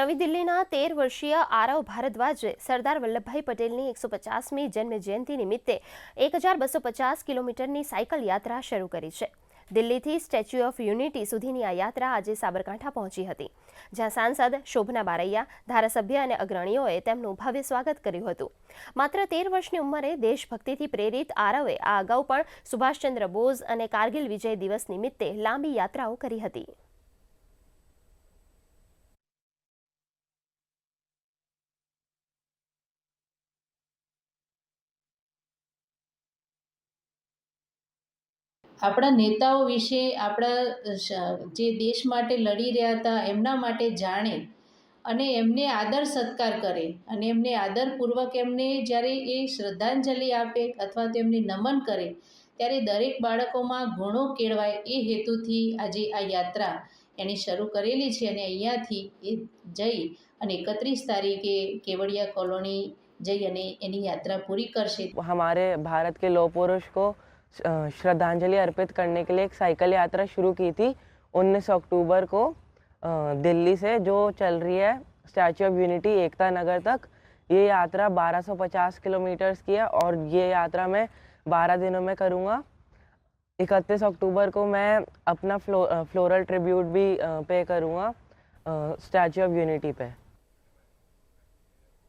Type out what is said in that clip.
નવી દિલ્હીના તેર વર્ષીય આરવ ભારદ્વાજે સરદાર વલ્લભભાઈ પટેલની એકસો પચાસમી જન્મ જયંતિ નિમિત્તે એક હજાર બસો પચાસ કિલોમીટરની સાયકલ યાત્રા શરૂ કરી છે. દિલ્હીથી સ્ટેચ્યુ ઓફ યુનિટી સુધીની આ યાત્રા આજે સાબરકાંઠા પહોંચી હતી, જ્યાં સાંસદ શોભના બારૈયા, ધારાસભ્ય અને અગ્રણીઓએ તેમનું ભવ્ય સ્વાગત કર્યું હતું. માત્ર તેર વર્ષની ઉંમરે દેશભક્તિથી પ્રેરિત આરવે આ અગાઉ પણ સુભાષચંદ્ર બોઝ અને કારગિલ વિજય દિવસ નિમિત્તે લાંબી યાત્રાઓ કરી હતી. આપણા નેતાઓ વિશે આપણા જે દેશ માટે લડી રહ્યા હતા, એમના માટે જાણે અને એમને આદર સત્કાર કરે અને એમને આદરપૂર્વક એમને જ્યારે એ શ્રદ્ધાંજલિ આપે અથવા તો એમને નમન કરે, ત્યારે દરેક બાળકોમાં ગુણો કેળવાય એ હેતુથી આજે આ યાત્રા એણે શરૂ કરેલી છે અને અહીંયાથી એ જઈ અને એકત્રીસ તારીખે કેવડિયા કોલોની જઈ અને એની યાત્રા પૂરી કરશે. હમારે ભારત કે લો પુરુષ કો श्रद्धांजलि अर्पित करने के लिए एक साइकिल यात्रा शुरू की थी 19 अक्टूबर को दिल्ली से, जो चल रही है statue of unity Ekta Nagar तक। ये यात्रा 1250 किलोमीटर्स की है और ये यात्रा मैं 12 दिनों में करूँगा। इकतीस अक्टूबर को मैं अपना फ्लो फ्लोरल ट्रिब्यूट भी पे करूँगा स्टैचू ऑफ़ यूनिटी पे।